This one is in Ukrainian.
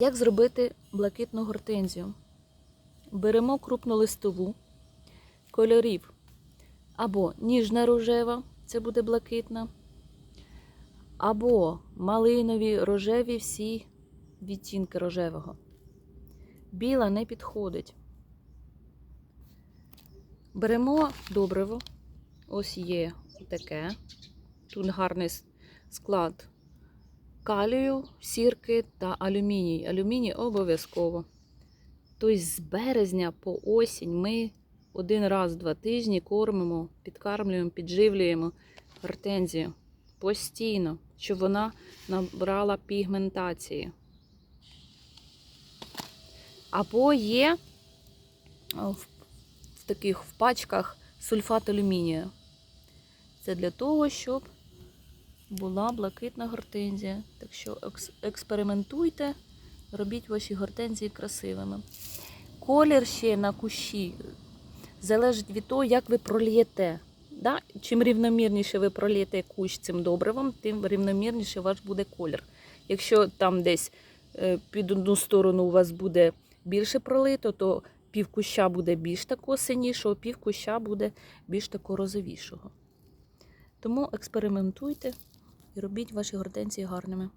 Як зробити блакитну гортензію? Беремо крупну листову кольорів або ніжна рожева, це буде блакитна, або малинові, рожеві всі відтінки рожевого. Біла не підходить. Беремо добриво. Ось є таке. Тут гарний склад калію, сірки та алюміній. Алюміній обов'язково. Тобто з березня по осінь ми один раз в два тижні кормимо, підкармлюємо, підживлюємо гортензію постійно, щоб вона набрала пігментації. Або є в, в таких в пачках сульфат алюмінію. Це для того, щоб була блакитна гортензія. Так що екс- експериментуйте, робіть ваші гортензії красивими. Колір ще на кущі залежить від того, як ви пролієте. Да? Чим рівномірніше ви пролієте кущ цим добривом, тим рівномірніше ваш буде колір. Якщо там десь е, під одну сторону у вас буде більше пролито, то пів куща буде більш такого синішого, пів куща буде більш такого розовішого. Тому експериментуйте і робіть ваші гортензії гарними.